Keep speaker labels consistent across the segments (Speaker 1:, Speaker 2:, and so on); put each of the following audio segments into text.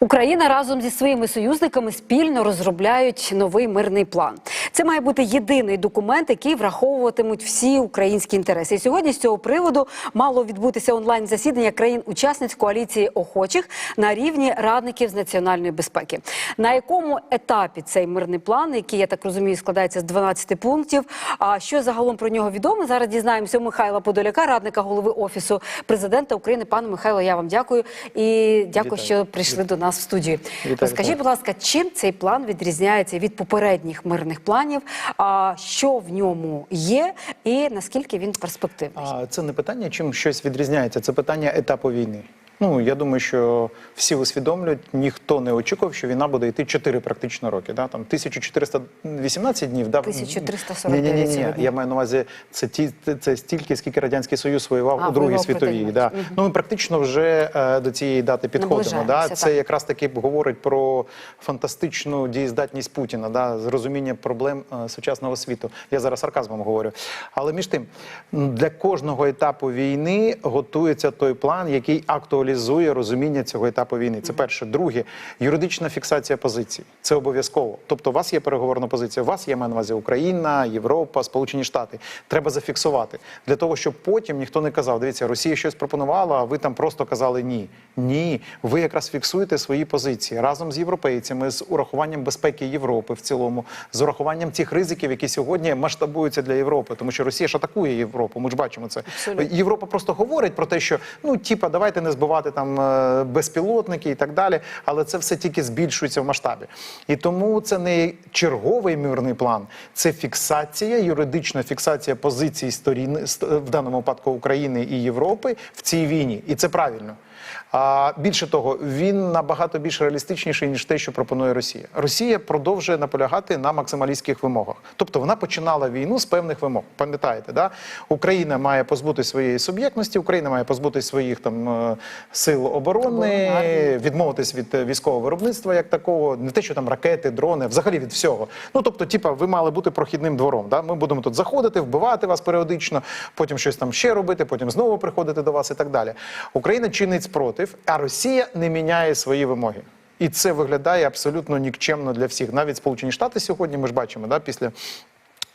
Speaker 1: Україна разом зі своїми союзниками спільно розробляють новий мирний план. Це має бути єдиний документ, який враховуватимуть всі українські інтереси. І сьогодні з цього приводу мало відбутися онлайн засідання країн-учасниць коаліції охочих на рівні радників з національної безпеки. На якому етапі цей мирний план, який я так розумію, складається з 12 пунктів. А що загалом про нього відомо? Зараз дізнаємося у Михайла Подоляка, радника голови офісу президента України. Пане Михайло, я вам дякую і дякую,
Speaker 2: Вітаю.
Speaker 1: що прийшли до нас в студії.
Speaker 2: Вітаю,
Speaker 1: Скажіть, будь ласка, чим цей план відрізняється від попередніх мирних планів? А що в ньому є, і наскільки він перспективний?
Speaker 2: А це не питання, чим щось відрізняється, це питання етапу війни. Ну я думаю, що всі усвідомлюють, ніхто не очікував, що війна буде йти 4 практично роки. Да? Там 1418 днів, да?
Speaker 1: 1349
Speaker 2: Ні, ні, ні. Я маю на увазі, це ті це- стільки, скільки радянський союз воював
Speaker 1: А,
Speaker 2: у Другій світовій. Да.
Speaker 1: німців.
Speaker 2: Ну ми практично вже е, до цієї дати підходимо. Да? Це
Speaker 1: так.
Speaker 2: якраз таки говорить про фантастичну дієздатність Путіна, да? розуміння проблем е, сучасного світу. Я зараз сарказмом говорю. Але між тим, для кожного етапу війни готується той план, який актуалізує розуміння цього етапу війни. Це перше. Друге, юридична фіксація позицій. Це обов'язково. Тобто, у вас є переговорна позиція, у вас є маю на увазі Україна, Європа, Сполучені Штати. Треба зафіксувати для того, щоб потім ніхто не казав: дивіться, Росія щось пропонувала, а ви там просто казали ні. Ні, ви якраз фіксуєте свої позиції разом з європейцями, з урахуванням безпеки Європи в цілому, з урахуванням тих ризиків, які сьогодні масштабуються для Європи, тому що Росія ж атакує Європу. Ми ж бачимо це.
Speaker 1: Абсолютно.
Speaker 2: Європа просто говорить про те, що ну типа давайте не збивати там е, безпілотники і так далі, але це все тільки збільшується в масштабі. І тому це не черговий мирний план, це фіксація, юридична фіксація позицій сторін ст- в даному випадку України і Європи в цій війні, і це правильно. А більше того, він набагато більш реалістичніший ніж те, що пропонує Росія. Росія продовжує наполягати на максималістських вимогах. Тобто вона починала війну з певних вимог. Пам'ятаєте, да? Україна має позбути своєї суб'єктності, Україна має позбути своїх там е, сил оборони, відмовитись від е, військового виробництва як такого, не те, що там ракети, дрони, взагалі від всього. Ну тобто, типа, ви мали бути прохідним двором. Да? Ми будемо тут заходити, вбивати вас періодично, потім щось там ще робити, потім знову приходити до вас і так далі. Україна чинить спротив, а Росія не міняє свої вимоги. І це виглядає абсолютно нікчемно для всіх. Навіть Сполучені Штати сьогодні ми ж бачимо, да, після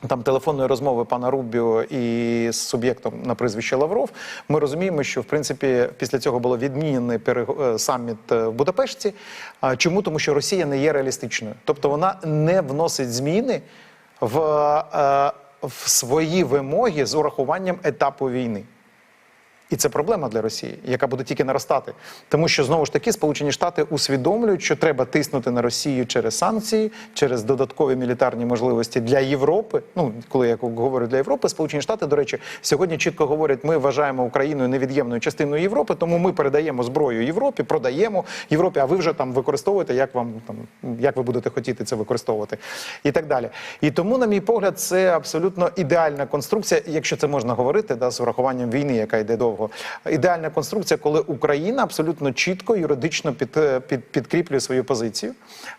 Speaker 2: там телефонної розмови пана Рубіо і з суб'єктом на прізвище Лавров. Ми розуміємо, що в принципі після цього було відмінений е, саміт е, в Будапешті. Чому? Тому що Росія не є реалістичною, тобто вона не вносить зміни в, е, в свої вимоги з урахуванням етапу війни. І це проблема для Росії, яка буде тільки наростати, тому що знову ж таки Сполучені Штати усвідомлюють, що треба тиснути на Росію через санкції, через додаткові мілітарні можливості для Європи. Ну коли я говорю для Європи, Сполучені Штати, до речі, сьогодні чітко говорять: ми вважаємо Україною невід'ємною частиною Європи, тому ми передаємо зброю Європі, продаємо Європі. А ви вже там використовуєте, як вам там як ви будете хотіти це використовувати, і так далі. І тому, на мій погляд, це абсолютно ідеальна конструкція, якщо це можна говорити, да, з урахуванням війни, яка йде довго. Ідеальна конструкція, коли Україна абсолютно чітко юридично під, під, підкріплює свою позицію,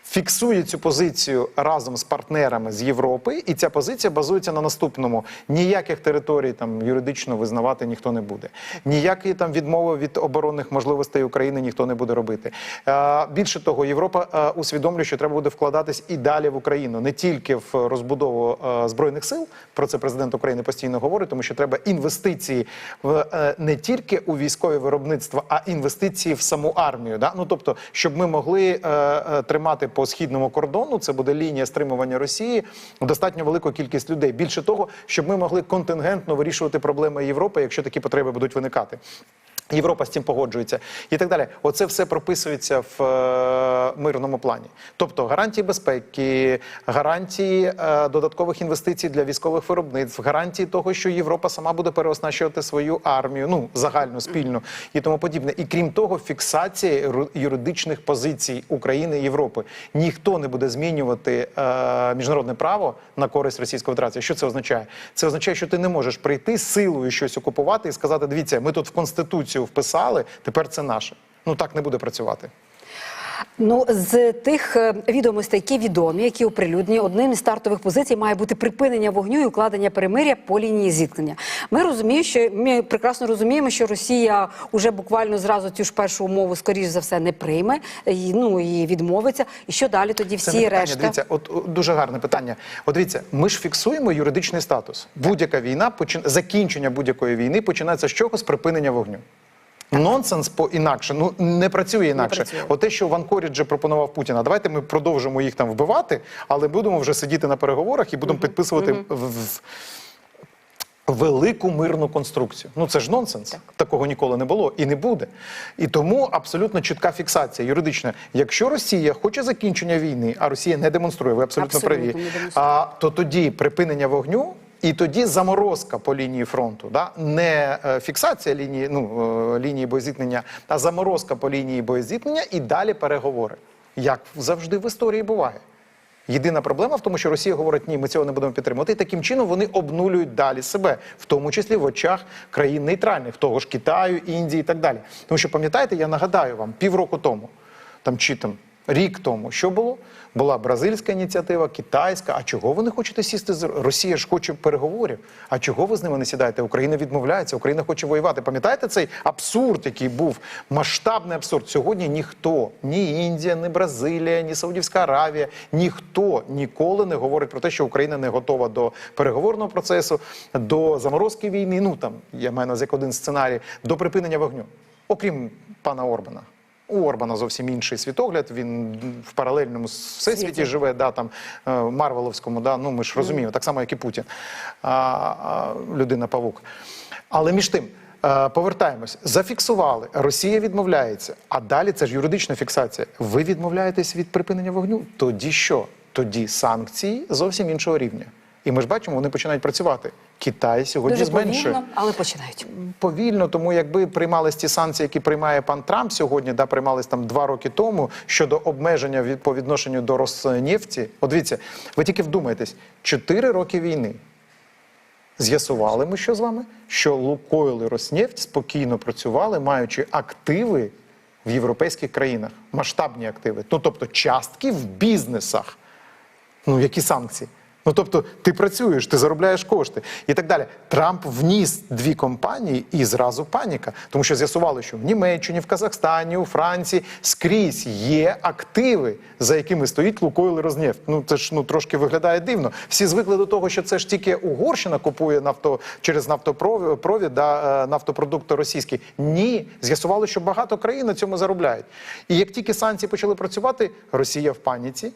Speaker 2: фіксує цю позицію разом з партнерами з Європи, і ця позиція базується на наступному: ніяких територій там юридично визнавати ніхто не буде. Ніякі там відмови від оборонних можливостей України ніхто не буде робити. Е, більше того, Європа е, усвідомлює, що треба буде вкладатись і далі в Україну, не тільки в розбудову е, збройних сил. Про це президент України постійно говорить, тому що треба інвестиції в е, не тільки у військове виробництво, а інвестиції в саму армію. Да? Ну тобто, щоб ми могли е, е, тримати по східному кордону, це буде лінія стримування Росії, достатньо велику кількість людей. Більше того, щоб ми могли контингентно вирішувати проблеми Європи, якщо такі потреби будуть виникати. Європа з цим погоджується і так далі. Оце все прописується в е, мирному плані. Тобто гарантії безпеки, гарантії е, додаткових інвестицій для військових виробництв, гарантії того, що Європа сама буде переоснащувати свою армію, ну загальну спільну і тому подібне. І крім того, фіксація юридичних позицій України і Європи. Ніхто не буде змінювати е, міжнародне право на користь Російської Федерації. Що це означає? Це означає, що ти не можеш прийти силою щось окупувати і сказати: дивіться, ми тут в конституцію вписали, тепер це наше. Ну так не буде працювати.
Speaker 1: Ну, з тих е, відомостей, які відомі, які оприлюднені, одним із стартових позицій має бути припинення вогню і укладення перемиря по лінії зіткнення. Ми розуміємо, що ми прекрасно розуміємо, що Росія уже буквально зразу цю ж першу умову, скоріш за все, не прийме, і, ну і відмовиться. І що далі тоді
Speaker 2: Це
Speaker 1: всі
Speaker 2: не питання.
Speaker 1: решта?
Speaker 2: Дивіться, от, от дуже гарне питання. От дивіться, ми ж фіксуємо юридичний статус. Будь-яка війна, почин... закінчення будь-якої війни починається з чого? З припинення вогню. Нонсенс по інакше, ну не працює інакше.
Speaker 1: працює.
Speaker 2: От те, що в Анкоріджі пропонував Путіна, давайте ми продовжимо їх там вбивати, але будемо вже сидіти на переговорах і будемо підписувати в, в, велику мирну конструкцію. Ну це ж нонсенс. Такого ніколи не було і не буде. І тому абсолютно чітка фіксація юридична. Якщо Росія хоче закінчення війни, а Росія не демонструє, ви абсолютно,
Speaker 1: Абсолютно
Speaker 2: праві. А то тоді припинення вогню. І тоді заморозка по лінії фронту, да? не е, фіксація лінії, ну, е, лінії боєзіткнення, а заморозка по лінії боєзіткнення і далі переговори. Як завжди в історії буває. Єдина проблема в тому, що Росія говорить, ні, ми цього не будемо підтримувати. І таким чином вони обнулюють далі себе, в тому числі в очах країн нейтральних, того ж Китаю, Індії і так далі. Тому що пам'ятаєте, я нагадаю вам півроку тому, там чи там рік тому, що було? Була бразильська ініціатива, китайська. А чого ви не хочете сісти з Росія ж хоче переговорів? А чого ви з ними не сідаєте? Україна відмовляється, Україна хоче воювати. Пам'ятаєте цей абсурд, який був масштабний абсурд? Сьогодні ніхто, ні Індія, ні Бразилія, ні Саудівська Аравія, ніхто ніколи не говорить про те, що Україна не готова до переговорного процесу, до заморозки війни. Ну там я маю на як один сценарій, до припинення вогню, окрім пана Орбана. У Орбана зовсім інший світогляд. Він в паралельному всесвіті
Speaker 1: Світі.
Speaker 2: живе, да, там е, Марвеловському, да, ну ми ж розуміємо, так само, як і Путін, а, а, людина Павук. Але між тим. е, Повертаємось, зафіксували. Росія відмовляється. А далі це ж юридична фіксація. Ви відмовляєтесь від припинення вогню? Тоді що? Тоді санкції зовсім іншого рівня. І ми ж бачимо, вони починають працювати. Китай сьогодні
Speaker 1: Дуже
Speaker 2: зменшує
Speaker 1: повільно, але починають.
Speaker 2: повільно, тому якби приймались ті санкції, які приймає пан Трамп сьогодні, да приймались там два роки тому щодо обмеження від по відношенню до Роснефті. От дивіться, ви тільки вдумайтесь, чотири роки війни. З'ясували ми що з вами, що Лукойл і Роснефть спокійно працювали, маючи активи в європейських країнах, масштабні активи, ну тобто частки в бізнесах. Ну, які санкції? Ну тобто, ти працюєш, ти заробляєш кошти і так далі. Трамп вніс дві компанії і зразу паніка, тому що з'ясували, що в Німеччині, в Казахстані, у Франції скрізь є активи, за якими стоїть Лукойл і. Ну це ж ну трошки виглядає дивно. Всі звикли до того, що це ж тільки Угорщина купує нафто через нафтопровід да, е, нафтопродукти російські. Ні, з'ясували, що багато країн на цьому заробляють. І як тільки санкції почали працювати, Росія в паніці.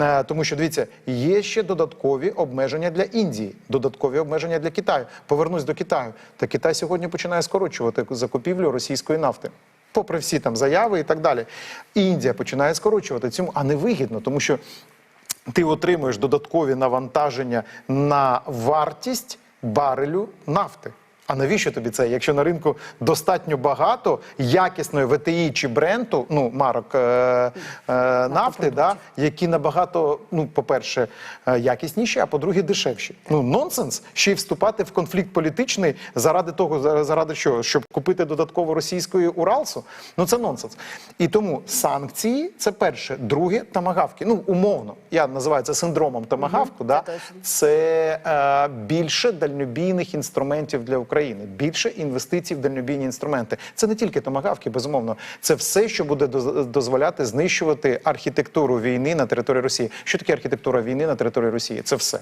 Speaker 2: Е, Тому що дивіться, є ще додаткові обмеження для Індії, додаткові обмеження для Китаю. Повернусь до Китаю. Та Китай сьогодні починає скорочувати закупівлю російської нафти. Попри всі там заяви і так далі. Індія починає скорочувати цьому, а не вигідно, тому що ти отримуєш додаткові навантаження на вартість барелю нафти. А навіщо тобі це? Якщо на ринку достатньо багато якісної ВТІ чи бренду, ну марок е, е, нафти, да, які набагато, ну, по-перше, е, якісніші, а по-друге, дешевші. Ну нонсенс ще й вступати в конфлікт політичний заради того, заради що, щоб купити додатково російської Уралсу. Ну це нонсенс. І тому санкції це перше, друге тамагавки. Ну умовно, я називаю це синдромом тамагавку. да,
Speaker 1: це
Speaker 2: це е, більше дальнобійних інструментів для України, більше інвестицій в дальнобійні інструменти. Це не тільки томагавки, безумовно. Це все, що буде дозволяти знищувати архітектуру війни на території Росії. Що таке архітектура війни на території Росії? Це все.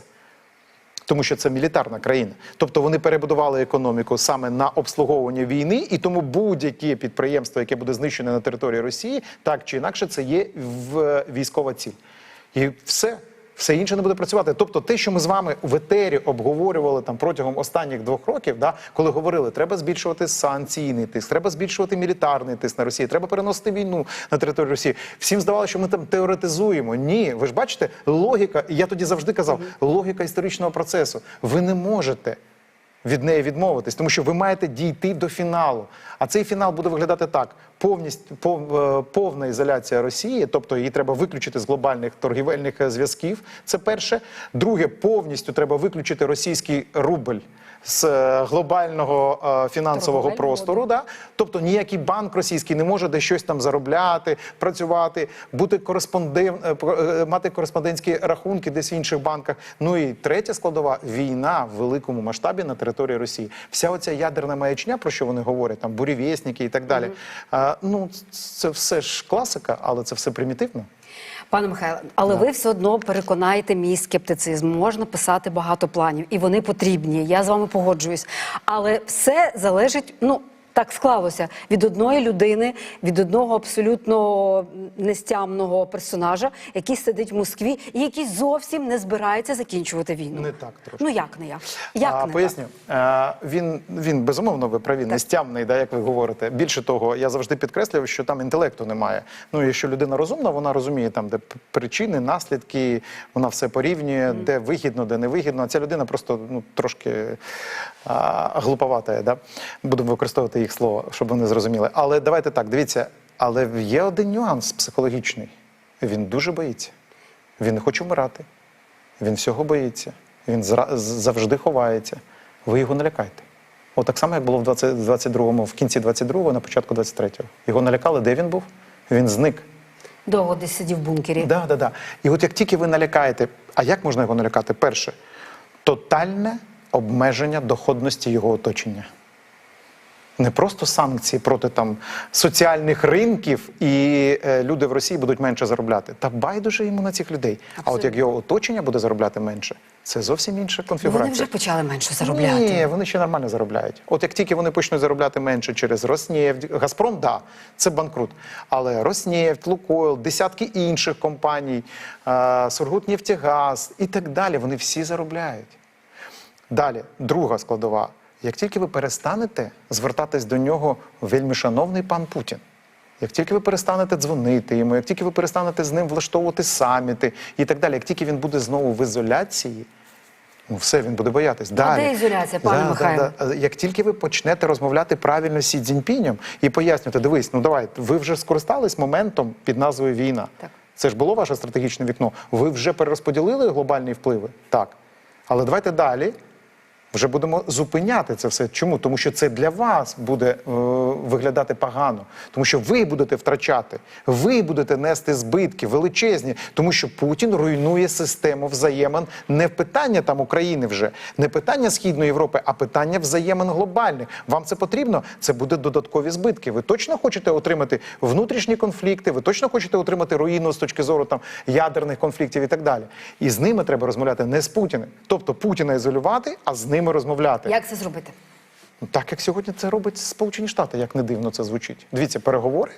Speaker 2: Тому що це мілітарна країна. Тобто вони перебудували економіку саме на обслуговування війни, і тому будь-яке підприємство, яке буде знищене на території Росії, так чи інакше, це є військова ціль. І все. Все інше не буде працювати. Тобто, те, що ми з вами в етері обговорювали там протягом останніх двох років, да, коли говорили, треба збільшувати санкційний тиск, треба збільшувати мілітарний тиск на Росію, треба переносити війну на територію Росії. Всім здавалося, що ми там теоретизуємо. Ні, ви ж бачите, логіка, я тоді завжди казав, логіка історичного процесу. Ви не можете від неї відмовитись, тому що ви маєте дійти до фіналу. А цей фінал буде виглядати так: повністю пов, е, повна ізоляція Росії, тобто її треба виключити з глобальних торгівельних е, зв'язків. Це перше. Друге, повністю треба виключити російський рубль з е, глобального е, фінансового простору. Да? Тобто ніякий банк російський не може де щось там заробляти, працювати, бути кореспондент, е, мати кореспондентські рахунки десь в інших банках. Ну і третя складова війна в великому масштабі на території Росії. Вся оця ядерна маячня, про що вони говорять, там бурєвєсники і так далі. А, ну це все ж класика, але це все примітивно.
Speaker 1: Пане Михайле, але ви все одно переконаєте мій скептицизм. Можна писати багато планів, і вони потрібні. Я з вами погоджуюсь. Але все залежить, ну. Так склалося від одної людини, від одного абсолютно нестямного персонажа, який сидить в Москві і який зовсім не збирається закінчувати війну.
Speaker 2: Не так трошки.
Speaker 1: Ну як не як? Як
Speaker 2: а,
Speaker 1: не
Speaker 2: поясню. Е, він, він безумовно ви праві, нестямний, да, як ви говорите. Більше того, я завжди підкреслював, що там інтелекту немає. Ну, якщо людина розумна, вона розуміє там, де причини, наслідки, вона все порівнює, де вигідно, де не вигідно. А ця людина просто ну, трошки а, глуповата, да? будемо використовувати їх слово, щоб вони зрозуміли. Але давайте так, дивіться, але є один нюанс психологічний. Він дуже боїться. Він не хоче вмирати. Він всього боїться. Він завжди ховається. Ви його не лякайте. От так само, як було в 20 22-му, в кінці 22-го, на початку 23-го. Його налякали, де він був? Він зник.
Speaker 1: довго десь сидів в бункері?
Speaker 2: Да, да, да. І от як тільки ви налякаєте, а як можна його налякати? Перше, тотальне обмеження доходності його оточення. Не просто санкції проти там соціальних ринків, і е, люди в Росії будуть менше заробляти. Та байдуже йому на цих людей. А от як його оточення буде заробляти менше, це зовсім інша
Speaker 1: Ну,
Speaker 2: конфігурація.
Speaker 1: вони вже почали менше заробляти.
Speaker 2: Ні, вони ще нормально заробляють. От як тільки вони почнуть заробляти менше через Роснефть, Газпром, да, це банкрут. Але Роснефть, Лукойл, десятки інших компаній, е, Сургутнефтегаз і так далі, вони всі заробляють. Далі, друга складова. Як тільки ви перестанете звертатись до нього вельми шановний пан Путін, як тільки ви перестанете дзвонити йому, як тільки ви перестанете з ним влаштовувати саміти і так далі, як тільки він буде знову в ізоляції, ну все, він буде боятись. Далі.
Speaker 1: де ізоляція, пане Михайло?
Speaker 2: да. Як тільки ви почнете розмовляти правильно з Сі Цзіньпінем і пояснювати, дивись, ну давай, ви вже скористались моментом під назвою війна.
Speaker 1: Так.
Speaker 2: Це ж було ваше стратегічне вікно. Ви вже перерозподілили глобальні впливи? Так. Але давайте далі вже будемо зупиняти це все. Чому? Тому що це для вас буде е, виглядати погано, тому що ви будете втрачати, ви будете нести збитки величезні, тому що Путін руйнує систему взаємин не в питання там України вже, не питання Східної Європи, а питання взаємин глобальних. Вам це потрібно? Це буде додаткові збитки. Ви точно хочете отримати внутрішні конфлікти, ви точно хочете отримати руїну з точки зору там ядерних конфліктів і так далі. І з ними треба розмовляти не з Путіним. Тобто Путіна ізолювати, а з ними розмовляти.
Speaker 1: Як це зробити?
Speaker 2: Ну, Так як сьогодні це робить Сполучені Штати, як не дивно це звучить. Дивіться, переговори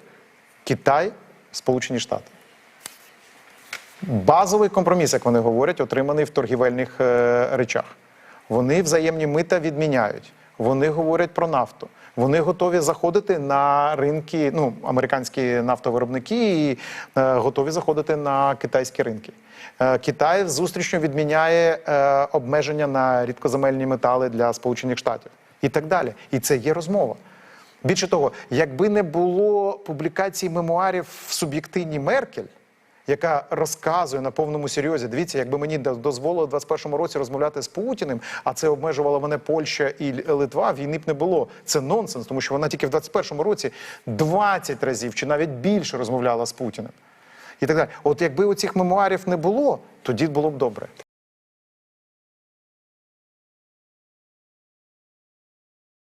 Speaker 2: Китай, Сполучені Штати. Базовий компроміс, як вони говорять, отриманий в торгівельних е, речах. Вони взаємні мита відміняють. Вони говорять про нафту. Вони готові заходити на ринки, ну, американські нафтовиробники і е, готові заходити на китайські ринки. Е, Китай зустрічно відміняє е, обмеження на рідкоземельні метали для Сполучених Штатів і так далі. І це є розмова. Більше того, якби не було публікацій мемуарів в суб'єктивній Меркель, яка розказує на повному серйозі, дивіться, якби мені до- дозволили у 21-му році розмовляти з Путіним, а це обмежувала мене Польща і Литва, війни б не було. Це нонсенс, тому що вона тільки в 21-му році 20 разів чи навіть більше розмовляла з Путіним. І так далі. От якби оцих мемуарів не було, тоді було б добре.